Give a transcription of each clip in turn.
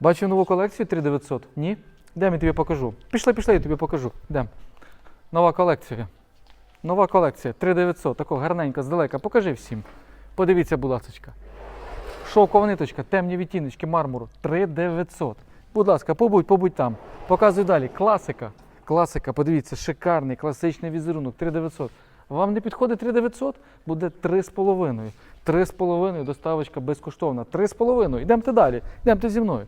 Бачив нову колекцію 3900? Ні? Дем я тобі покажу. Пішли, пішли, я тобі покажу. Дем. Нова колекція. Нова колекція 3900. Тако гарненько, здалека. Покажи всім. Подивіться, будь ласка. Шовкова ниточка, темні відтіночки мармуру 3900. Будь ласка, побудь, побудь там. Показуй далі. Класика. Класика, подивіться, шикарний, класичний візерунок 3900. Вам не підходить 3900? Буде 3,5. 3,5 доставочка безкоштовна. 3,5. Йдемте далі. Йдемте зі мною.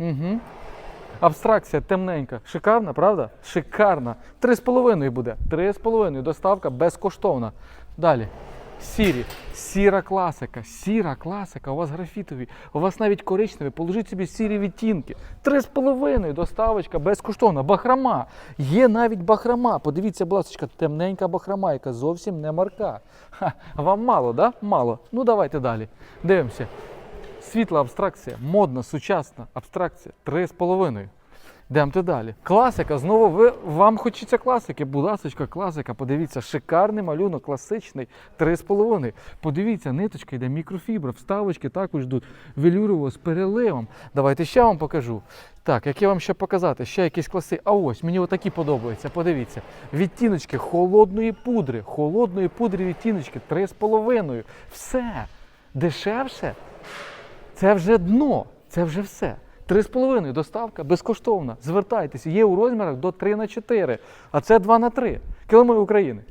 Угу. Абстракція темненька. Шикарна, правда? Шикарна. 3,5 буде. 3,5. Доставка безкоштовна. Далі. Сірі. Сіра класика. Сіра класика. У вас графітові. У вас навіть коричневі. Положіть собі сірі відтінки. 3,5. Доставочка безкоштовна. Бахрама. Є навіть бахрама. Подивіться, будь ласка, темненька бахрама, яка зовсім не марка. Ха, вам мало, да? Мало. Ну давайте далі. Дивимося. Світла абстракція, модна, сучасна абстракція 3,5. Йдемте далі. Класика. Знову ви, вам хочеться класики. Будь ласочка, класика. Подивіться, шикарний малюнок, класичний 3,5. Подивіться, ниточка йде мікрофібра, вставочки також йдуть велюрово з переливом. Давайте ще вам покажу. Так, які вам ще показати? Ще якісь класи. А ось мені отакі подобаються. Подивіться. Відтіночки холодної пудри. Холодної пудри відтіночки 3,5. Все. Дешевше. Це вже дно, це вже все. 3,5 доставка безкоштовна. Звертайтеся, є у розмірах до 3 на 4, а це 2 на 3. кілометри України.